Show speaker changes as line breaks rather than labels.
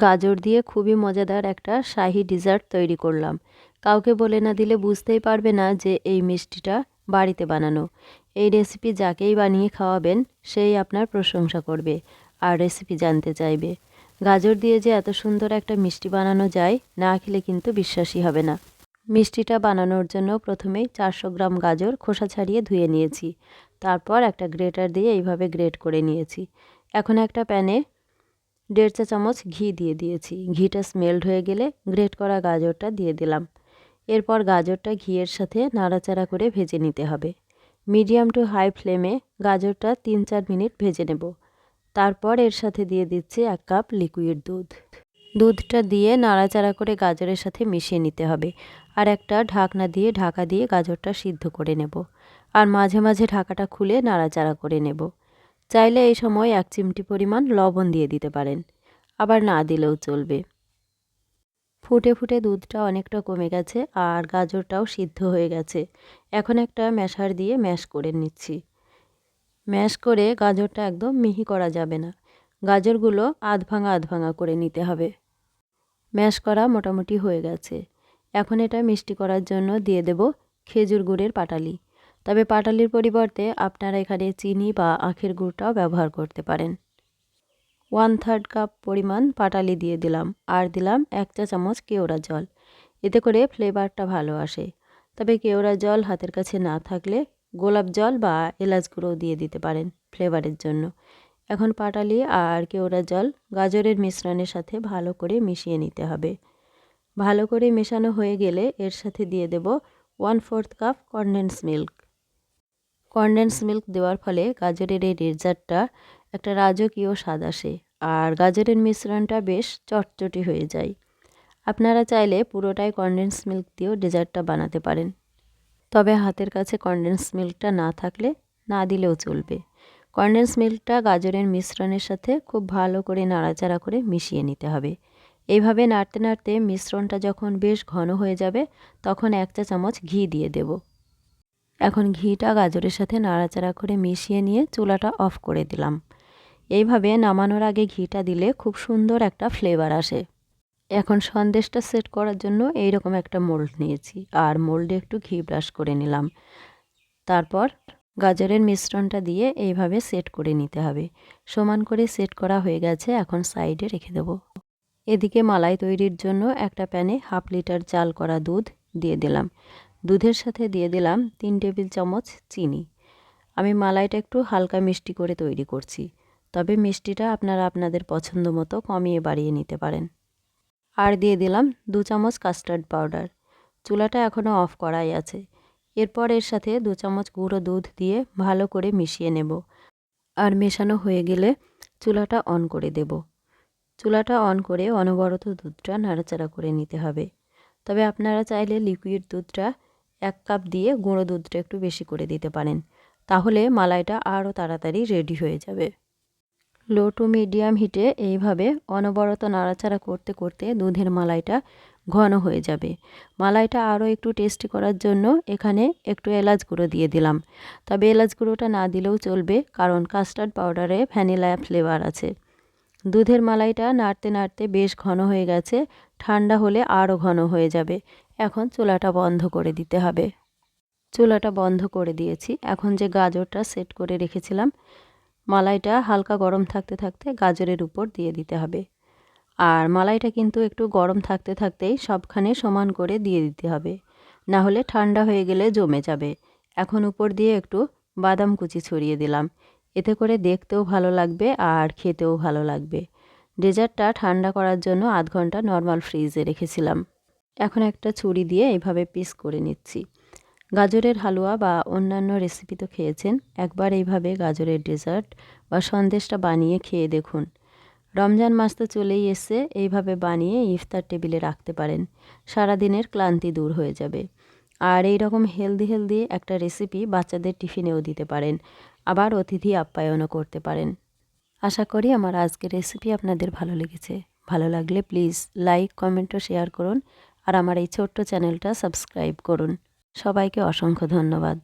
গাজর দিয়ে খুবই মজাদার একটা শাহি ডিজার্ট তৈরি করলাম। কাউকে বলে না দিলে বুঝতেই পারবে না যে এই মিষ্টিটা বাড়িতে বানানো। এই রেসিপি যাকেই বানিয়ে খাওয়াবেন, সেই আপনার প্রশংসা করবে আর রেসিপি জানতে চাইবে। গাজর দিয়ে যে এত সুন্দর একটা মিষ্টি বানানো যায়, না খেলে কিন্তু বিশ্বাসই হবে না। মিষ্টিটা বানানোর জন্য প্রথমেই চারশো গ্রাম গাজর খোসা ছাড়িয়ে ধুয়ে নিয়েছি। তারপর একটা গ্রেটার দিয়ে এইভাবে গ্রেট করে নিয়েছি। এখন একটা প্যানে দেড় চা চামচ ঘি দিয়ে দিয়েছি। ঘিটা স্মেল্ড হয়ে গেলে গ্রেট করা গাজরটা দিয়ে দিলাম। এরপর গাজরটা ঘিয়ের সাথে নাড়াচাড়া করে ভেজে নিতে হবে। মিডিয়াম টু হাই ফ্লেমে গাজরটা তিন চার মিনিট ভেজে নেব। তারপর এর সাথে দিয়ে দিচ্ছি এক কাপ লিকুইড দুধ। দুধটা দিয়ে নাড়াচাড়া করে গাজরের সাথে মিশিয়ে নিতে হবে আর একটা ঢাকনা দিয়ে ঢাকা দিয়ে গাজরটা সিদ্ধ করে নেব। আর মাঝে মাঝে ঢাকাটা খুলে নাড়াচাড়া করে নেব। চাইলে এই সময় এক চিমটি পরিমাণ লবণ দিয়ে দিতে পারেন, আবার না দিলেও চলবে। ফুটে ফুটে দুধটা অনেকটা কমে গেছে আর গাজরটাও সিদ্ধ হয়ে গেছে। এখন একটা ম্যাশার দিয়ে ম্যাশ করে নিচ্ছি। ম্যাশ করে গাজরটা একদম মিহি করা যাবে না। গাজরগুলো আধ ভাঙা আধ ভাঙা করে নিতে হবে। ম্যাশ করা মোটামুটি হয়ে গেছে। এখন এটা মিষ্টি করার জন্য দিয়ে দেব খেজুর গুড়ের পাটালি। তবে পাটালির পরিবর্তে আপনারা এখানে চিনি বা আখের গুড়টাও ব্যবহার করতে পারেন। ওয়ান থার্ড কাপ পরিমাণ পাটালি দিয়ে দিলাম, আর দিলাম এক চা চামচ কেওড়া জল। এতে করে ফ্লেভারটা ভালো আসে। তবে কেওড়া জল হাতের কাছে না থাকলে গোলাপ জল বা এলাচ গুঁড়োও দিয়ে দিতে পারেন ফ্লেভারের জন্য। এখন পাটালি আর কেওড়া জল গাজরের মিশ্রণের সাথে ভালো করে মিশিয়ে নিতে হবে। ভালো করে মেশানো হয়ে গেলে এর সাথে দিয়ে দেব one fourth cup condensed milk. Condensed milk দেওয়ার ফলে গাজরের এই ডেজার্টটা একটা রাজকীয় স্বাদ আসে আর গাজরের মিশ্রণটা বেশ চটচটি হয়ে যায়। আপনারা চাইলে পুরোটাই কনডেন্স মিল্ক দিয়েও ডেজার্টটা বানাতে পারেন। তবে হাতের কাছে কনডেন্স মিল্কটা না থাকলে না দিলেও চলবে। কনডেন্স মিল্কটা গাজরের মিশ্রণের সাথে খুব ভালো করে নাড়াচাড়া করে মিশিয়ে নিতে হবে। এইভাবে নাড়তে নাড়তে মিশ্রণটা যখন বেশ ঘন হয়ে যাবে, তখন এক চা চামচ ঘি দিয়ে দেব। এখন ঘিটা গাজরের সাথে নাড়াচাড়া করে মিশিয়ে নিয়ে চুলাটা অফ করে দিলাম। এইভাবে নামানোর আগে ঘিটা দিলে খুব সুন্দর একটা ফ্লেভার আসে। এখন সন্দেশটা সেট করার জন্য এইরকম একটা মোল্ড নিয়েছি আর মোল্ডে একটু ঘি ব্রাশ করে নিলাম। তারপর গাজরের মিশ্রণটা দিয়ে এইভাবে সেট করে নিতে হবে। সমান করে সেট করা হয়ে গেছে, এখন সাইডে রেখে দেব। এদিকে মালাই তৈরির জন্য একটা প্যানে হাফ লিটার চাল করা দুধ দিয়ে দিলাম। দুধের সাথে দিয়ে দিলাম তিন টেবিল চামচ চিনি। আমি মালাইটা একটু হালকা মিষ্টি করে তৈরি করছি। তবে মিষ্টিটা আপনারা আপনাদের পছন্দ মতো কমিয়ে বাড়িয়ে নিতে পারেন। আর দিয়ে দিলাম দু চামচ কাস্টার্ড পাউডার। চুলাটা এখনও অফ করাই আছে। এরপর এর সাথে দু চামচ গুঁড়ো দুধ দিয়ে ভালো করে মিশিয়ে নেব। আর মেশানো হয়ে গেলে চুলাটা অন করে দেব। চুলাটা অন করে অনবরত দুধটা নাড়াচাড়া করে নিতে হবে। তবে আপনারা চাইলে লিকুইড দুধটা এক কাপ দিয়ে গুঁড়ো দুধটা একটু বেশি করে দিতে পারেন। তাহলে মালাইটা আরও তাড়াতাড়ি রেডি হয়ে যাবে। লো টু মিডিয়াম হিটে এইভাবে অনবরত নাড়াচাড়া করতে করতে দুধের মালাইটা ঘন হয়ে যাবে। মালাইটা আরও একটু টেস্টি করার জন্য এখানে একটু এলাচ গুঁড়ো দিয়ে দিলাম। তবে এলাচ গুঁড়োটা না দিলেও চলবে, কারণ কাস্টার্ড পাউডারে ভ্যানিলা ফ্লেভার আছে। দুধের মালাইটা নাড়তে নাড়তে বেশ ঘন হয়ে গেছে, ঠান্ডা হলে আরও ঘন হয়ে যাবে। এখন চুলাটা বন্ধ করে দিতে হবে। চুলাটা বন্ধ করে দিয়েছি। এখন যে গাজরটা সেট করে রেখেছিলাম, মালাইটা হালকা গরম থাকতে থাকতে গাজরের উপর দিয়ে দিতে হবে। আর মালাইটা কিন্তু একটু গরম থাকতে থাকতেই সবখানে সমান করে দিয়ে দিতে হবে। না হলে ঠান্ডা হয়ে গেলে জমে যাবে। এখন উপর দিয়ে একটু বাদাম কুচি ছড়িয়ে দিলাম। এতে করে দেখতেও ভালো লাগবে আর খেতেও ভালো লাগবে। ডেজার্টটা ঠান্ডা করার জন্য আধ ঘণ্টা নর্মাল ফ্রিজে রেখেছিলাম। এখন একটা ছুরি দিয়ে এইভাবে পিস করে নিচ্ছি। গাজরের হালুয়া বা অন্যান্য রেসিপি তো খেয়েছেন, একবার এইভাবে গাজরের ডেজার্ট বা সন্দেশটা বানিয়ে খেয়ে দেখুন। রমজান মাস তো চলেই এসছে, এইভাবে বানিয়ে ইফতার টেবিলে রাখতে পারেন, সারাদিনের ক্লান্তি দূর হয়ে যাবে। আর এই রকম হেলদি হেলদি একটা রেসিপি বাচ্চাদের টিফিনেও দিতে পারেন, আবার অতিথি আপ্যায়নও করতে পারেন। আশা করি আমার আজকের রেসিপি আপনাদের ভালো লেগেছে। ভালো লাগলে প্লিজ লাইক কমেন্ট ও শেয়ার করুন। আর আমার এই ছোট্ট চ্যানেলটা সাবস্ক্রাইব করুন। সবাইকে অসংখ্য ধন্যবাদ।